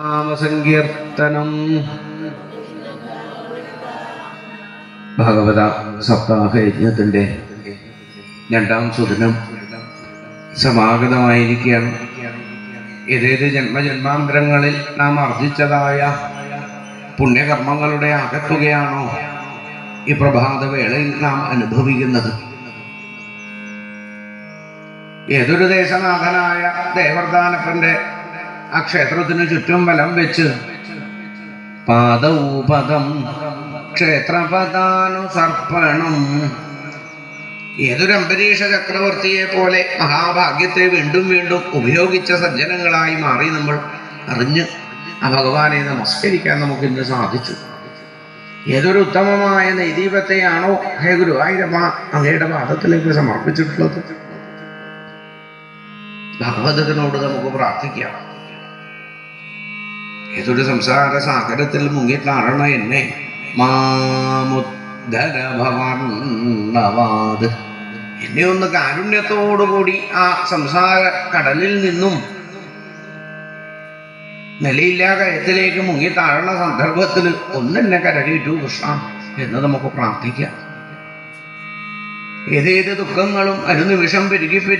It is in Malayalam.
നാമസങ്കീർത്തനം. ഭഗവത സപ്താഹ യജ്ഞത്തിന്റെ രണ്ടാം സുദിനം സമാഗതമായിരിക്കുകയാണ്. ഏതേത് ജന്മജന്മാന്തരങ്ങളിൽ നാം ആർജിച്ചതായ പുണ്യകർമ്മങ്ങളുടെ അകത്തുകയാണോ ഈ പ്രഭാതവേളയിൽ നാം അനുഭവിക്കുന്നത്? ഏതൊരു ദേശനാഥനായ ദേവർദാനപ്പന്റെ ആ ക്ഷേത്രത്തിന് ചുറ്റും വലം വെച്ച് പാദൗപദം ക്ഷേത്രപദാനുസർപ്പണം. ഏതൊരു അംബരീഷ ചക്രവർത്തിയെ പോലെ മഹാഭാഗ്യത്തെ വീണ്ടും വീണ്ടും ഉപയോഗിച്ച സജ്ജനങ്ങളായി മാറി നമ്മൾ അറിഞ്ഞ് ആ ഭഗവാനെ നമസ്കരിക്കാൻ നമുക്ക് ഇന്ന് സാധിച്ചു. ഏതൊരു ഉത്തമമായ നൈദീപത്തെയാണോ ഹേ ഗുരുവായൂരമ്മ അങ്ങയുടെ പാദത്തിലേക്ക് സമർപ്പിച്ചിട്ടുള്ളത്? ഭഗവതത്തിനോട് നമുക്ക് പ്രാർത്ഥിക്കാം. ഏതൊരു സംസാര സാഗരത്തിൽ മുങ്ങിത്താഴണ എന്നെ. മാമുദ്ധര ഭവർണവാത് എന്നെ ഒന്ന് കാരുണ്യത്തോടുകൂടി ആ സംസാര കടലിൽ നിന്നും നിലയില്ലാ കയത്തിലേക്ക് മുങ്ങി താഴണ സന്ദർഭത്തിൽ ഒന്നെന്നെ കരകേറ്റു കൃഷ്ണ എന്ന് നമുക്ക് പ്രാർത്ഥിക്കാം. ഏതേത് ദുഃഖങ്ങളും അനുനിമിഷം പെരുകി പെരുകി